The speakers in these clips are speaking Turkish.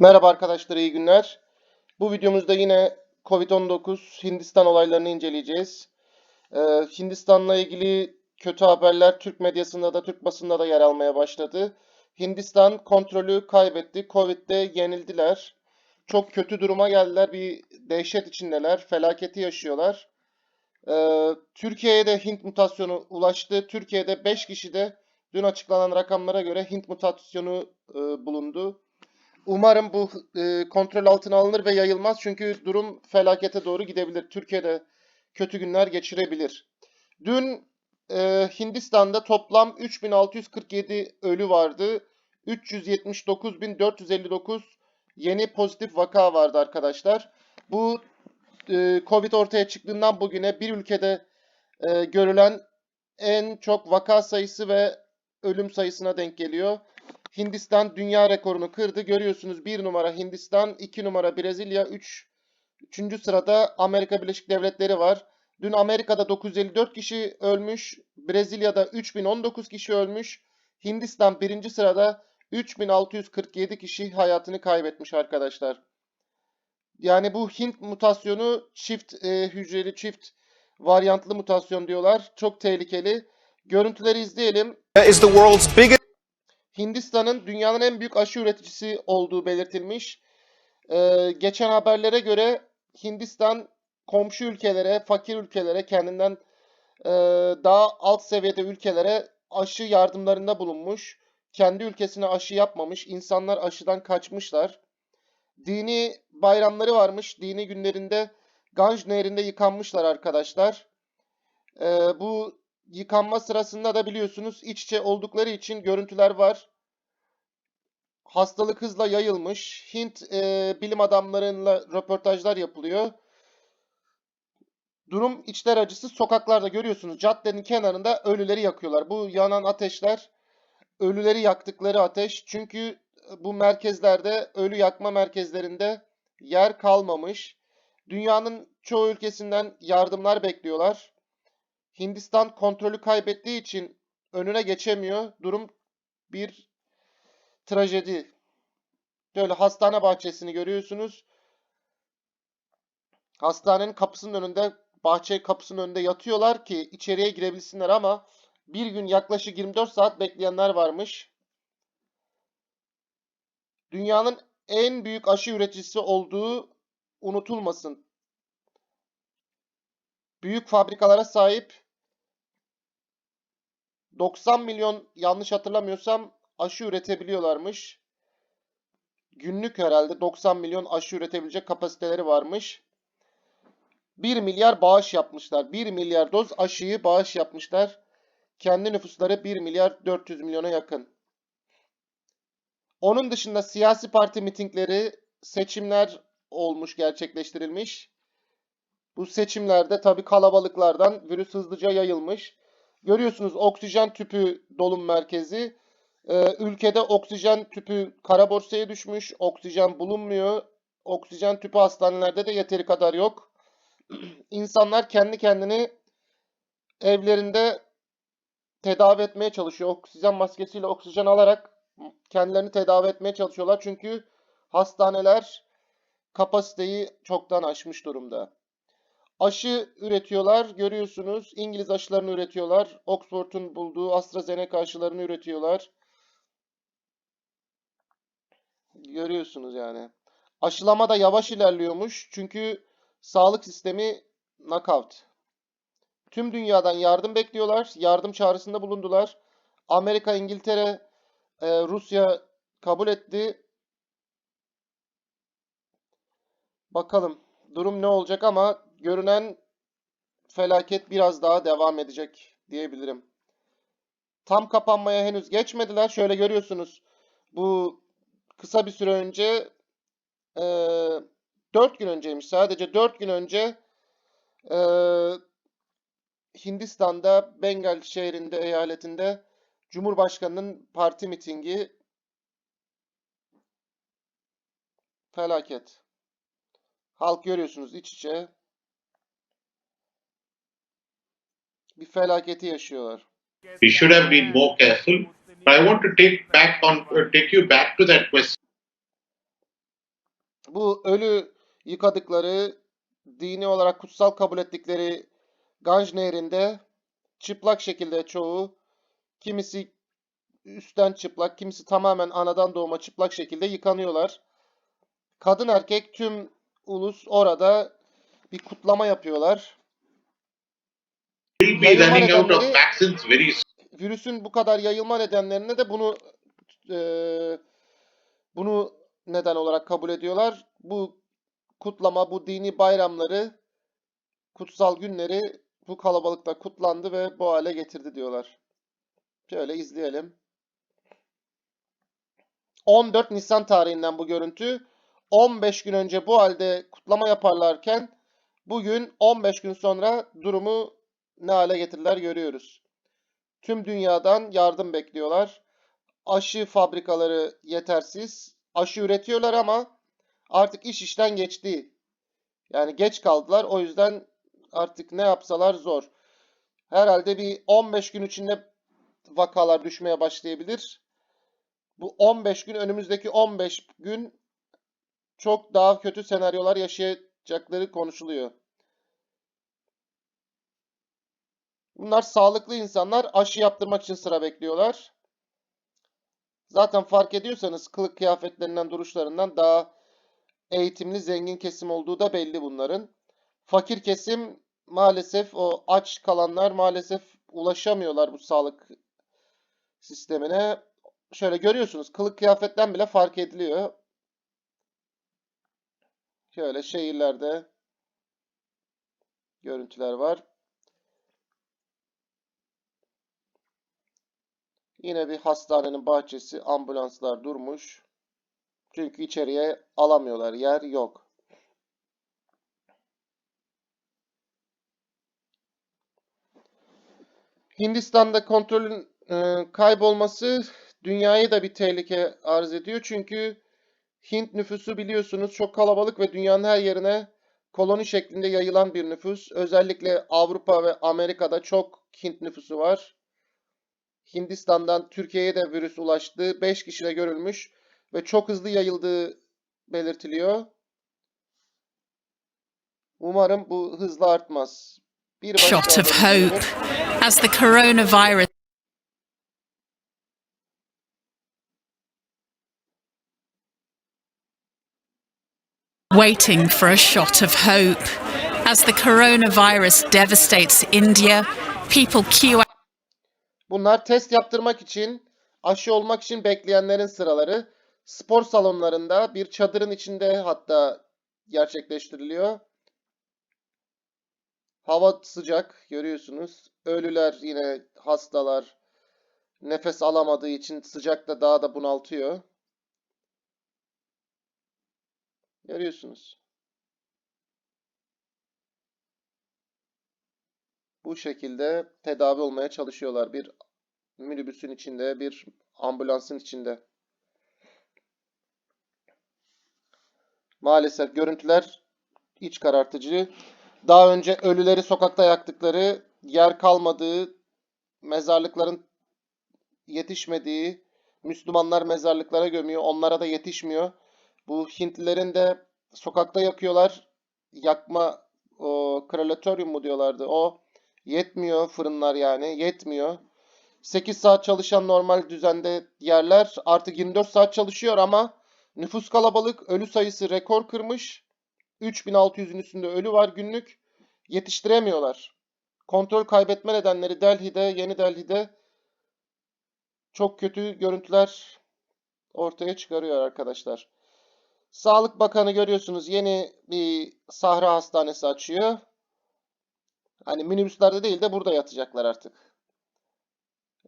Merhaba arkadaşlar, iyi günler. Bu videomuzda yine Covid-19 Hindistan olaylarını inceleyeceğiz. Ee, Hindistan'la ilgili kötü haberler Türk medyasında da Türk basında da yer almaya başladı. Hindistan kontrolü kaybetti. Covid'de yenildiler. Çok kötü duruma geldiler. Bir dehşet içindeler. Felaketi yaşıyorlar. Ee, Türkiye'ye de Hint mutasyonu ulaştı. Türkiye'de 5 kişide dün açıklanan rakamlara göre Hint mutasyonu e, bulundu. Umarım bu e, kontrol altına alınır ve yayılmaz çünkü durum felakete doğru gidebilir. Türkiye'de kötü günler geçirebilir. Dün e, Hindistan'da toplam 3647 ölü vardı. 379.459 yeni pozitif vaka vardı arkadaşlar. Bu e, Covid ortaya çıktığından bugüne bir ülkede e, görülen en çok vaka sayısı ve ölüm sayısına denk geliyor. Hindistan dünya rekorunu kırdı. Görüyorsunuz 1 numara Hindistan, 2 numara Brezilya, 3 3. sırada Amerika Birleşik Devletleri var. Dün Amerika'da 954 kişi ölmüş, Brezilya'da 3019 kişi ölmüş. Hindistan 1. sırada 3647 kişi hayatını kaybetmiş arkadaşlar. Yani bu Hint mutasyonu çift e, hücreli çift varyantlı mutasyon diyorlar. Çok tehlikeli. Görüntüleri izleyelim. is the world's biggest Hindistan'ın dünyanın en büyük aşı üreticisi olduğu belirtilmiş. Ee, geçen haberlere göre Hindistan komşu ülkelere, fakir ülkelere, kendinden e, daha alt seviyede ülkelere aşı yardımlarında bulunmuş. Kendi ülkesine aşı yapmamış. İnsanlar aşıdan kaçmışlar. Dini bayramları varmış. Dini günlerinde Ganj Nehri'nde yıkanmışlar arkadaşlar. Ee, bu yıkanma sırasında da biliyorsunuz iç içe oldukları için görüntüler var. Hastalık hızla yayılmış. Hint e, bilim adamlarıyla röportajlar yapılıyor. Durum içler acısı. Sokaklarda görüyorsunuz caddenin kenarında ölüleri yakıyorlar. Bu yanan ateşler ölüleri yaktıkları ateş. Çünkü bu merkezlerde ölü yakma merkezlerinde yer kalmamış. Dünyanın çoğu ülkesinden yardımlar bekliyorlar. Hindistan kontrolü kaybettiği için önüne geçemiyor. Durum bir trajedi. Böyle hastane bahçesini görüyorsunuz. Hastanenin kapısının önünde, bahçe kapısının önünde yatıyorlar ki içeriye girebilsinler ama bir gün yaklaşık 24 saat bekleyenler varmış. Dünyanın en büyük aşı üreticisi olduğu unutulmasın. Büyük fabrikalara sahip 90 milyon yanlış hatırlamıyorsam aşı üretebiliyorlarmış. Günlük herhalde 90 milyon aşı üretebilecek kapasiteleri varmış. 1 milyar bağış yapmışlar. 1 milyar doz aşıyı bağış yapmışlar. Kendi nüfusları 1 milyar 400 milyona yakın. Onun dışında siyasi parti mitingleri, seçimler olmuş, gerçekleştirilmiş. Bu seçimlerde tabii kalabalıklardan virüs hızlıca yayılmış. Görüyorsunuz oksijen tüpü dolum merkezi. Ee, ülkede oksijen tüpü kara borsaya düşmüş. Oksijen bulunmuyor. Oksijen tüpü hastanelerde de yeteri kadar yok. İnsanlar kendi kendini evlerinde tedavi etmeye çalışıyor. Oksijen maskesiyle oksijen alarak kendilerini tedavi etmeye çalışıyorlar. Çünkü hastaneler kapasiteyi çoktan aşmış durumda. Aşı üretiyorlar. Görüyorsunuz. İngiliz aşılarını üretiyorlar. Oxford'un bulduğu AstraZeneca aşılarını üretiyorlar. Görüyorsunuz yani. Aşılama da yavaş ilerliyormuş. Çünkü sağlık sistemi knockout. Tüm dünyadan yardım bekliyorlar. Yardım çağrısında bulundular. Amerika, İngiltere, e, Rusya kabul etti. Bakalım durum ne olacak ama görünen felaket biraz daha devam edecek diyebilirim. Tam kapanmaya henüz geçmediler. Şöyle görüyorsunuz. Bu kısa bir süre önce e, 4 gün önceymiş. Sadece 4 gün önce e, Hindistan'da Bengal şehrinde, eyaletinde Cumhurbaşkanı'nın parti mitingi felaket. Halk görüyorsunuz iç içe bir felaketi yaşıyorlar. we should have been more careful. But I want to take back on uh, take you back to that question Bu ölü yıkadıkları, dini olarak kutsal kabul ettikleri Ganj Nehri'nde çıplak şekilde çoğu, kimisi üstten çıplak, kimisi tamamen anadan doğma çıplak şekilde yıkanıyorlar. Kadın erkek tüm ulus orada bir kutlama yapıyorlar. We'll be Yayılma running out of nedenleri vaccines very soon. virüsün bu kadar yayılma nedenlerine de bunu eee, bunu neden olarak kabul ediyorlar. Bu kutlama, bu dini bayramları, kutsal günleri bu kalabalıkta kutlandı ve bu hale getirdi diyorlar. Şöyle izleyelim. 14 Nisan tarihinden bu görüntü. 15 gün önce bu halde kutlama yaparlarken bugün 15 gün sonra durumu ne hale getirdiler görüyoruz. Tüm dünyadan yardım bekliyorlar. Aşı fabrikaları yetersiz. Aşı üretiyorlar ama artık iş işten geçti. Yani geç kaldılar. O yüzden artık ne yapsalar zor. Herhalde bir 15 gün içinde vakalar düşmeye başlayabilir. Bu 15 gün önümüzdeki 15 gün çok daha kötü senaryolar yaşayacakları konuşuluyor. Bunlar sağlıklı insanlar aşı yaptırmak için sıra bekliyorlar. Zaten fark ediyorsanız kılık kıyafetlerinden, duruşlarından daha eğitimli, zengin kesim olduğu da belli bunların. Fakir kesim maalesef o aç kalanlar maalesef ulaşamıyorlar bu sağlık sistemine. Şöyle görüyorsunuz kılık kıyafetten bile fark ediliyor. Şöyle şehirlerde görüntüler var. Yine bir hastanenin bahçesi, ambulanslar durmuş. Çünkü içeriye alamıyorlar, yer yok. Hindistan'da kontrolün e, kaybolması dünyaya da bir tehlike arz ediyor. Çünkü Hint nüfusu biliyorsunuz çok kalabalık ve dünyanın her yerine koloni şeklinde yayılan bir nüfus. Özellikle Avrupa ve Amerika'da çok Hint nüfusu var. Hindistan'dan Türkiye'ye de virüs ulaştı. 5 kişide görülmüş ve çok hızlı yayıldığı belirtiliyor. Umarım bu hızla artmaz. Bir shot of hope as the coronavirus waiting for a shot of hope as the coronavirus devastates India people queue Bunlar test yaptırmak için, aşı olmak için bekleyenlerin sıraları. Spor salonlarında bir çadırın içinde hatta gerçekleştiriliyor. Hava sıcak görüyorsunuz. Ölüler yine hastalar nefes alamadığı için sıcak da daha da bunaltıyor. Görüyorsunuz. Bu şekilde tedavi olmaya çalışıyorlar. Bir minibüsün içinde, bir ambulansın içinde. Maalesef görüntüler iç karartıcı. Daha önce ölüleri sokakta yaktıkları, yer kalmadığı, mezarlıkların yetişmediği, Müslümanlar mezarlıklara gömüyor, onlara da yetişmiyor. Bu Hintlilerin de sokakta yakıyorlar. Yakma o krematoryum mu diyorlardı. O yetmiyor fırınlar yani, yetmiyor. 8 saat çalışan normal düzende yerler artık 24 saat çalışıyor ama nüfus kalabalık, ölü sayısı rekor kırmış. 3600'ün üstünde ölü var günlük. Yetiştiremiyorlar. Kontrol kaybetme nedenleri Delhi'de, Yeni Delhi'de çok kötü görüntüler ortaya çıkarıyor arkadaşlar. Sağlık Bakanı görüyorsunuz yeni bir Sahra Hastanesi açıyor. Hani minibüslerde değil de burada yatacaklar artık.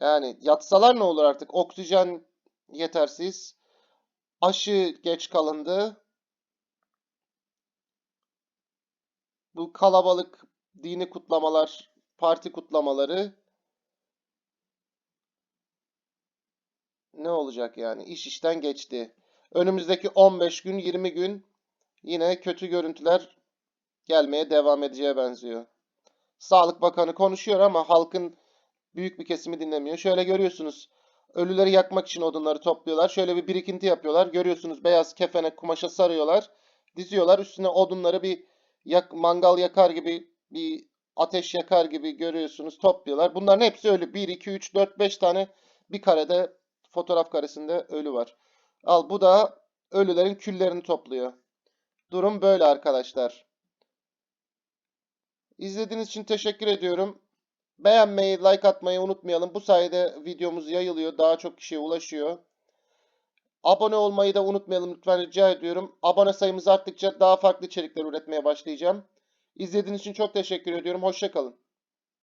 Yani yatsalar ne olur artık? Oksijen yetersiz. Aşı geç kalındı. Bu kalabalık dini kutlamalar, parti kutlamaları ne olacak yani? İş işten geçti. Önümüzdeki 15 gün, 20 gün yine kötü görüntüler gelmeye devam edeceğe benziyor. Sağlık Bakanı konuşuyor ama halkın büyük bir kesimi dinlemiyor. Şöyle görüyorsunuz. Ölüleri yakmak için odunları topluyorlar. Şöyle bir birikinti yapıyorlar. Görüyorsunuz beyaz kefene kumaşa sarıyorlar. diziyorlar. Üstüne odunları bir yak, mangal yakar gibi bir ateş yakar gibi görüyorsunuz topluyorlar. Bunların hepsi ölü. 1, 2, 3, 4, 5 tane bir karede fotoğraf karesinde ölü var. Al bu da ölülerin küllerini topluyor. Durum böyle arkadaşlar. İzlediğiniz için teşekkür ediyorum. Beğenmeyi, like atmayı unutmayalım. Bu sayede videomuz yayılıyor. Daha çok kişiye ulaşıyor. Abone olmayı da unutmayalım lütfen rica ediyorum. Abone sayımız arttıkça daha farklı içerikler üretmeye başlayacağım. İzlediğiniz için çok teşekkür ediyorum. Hoşça kalın.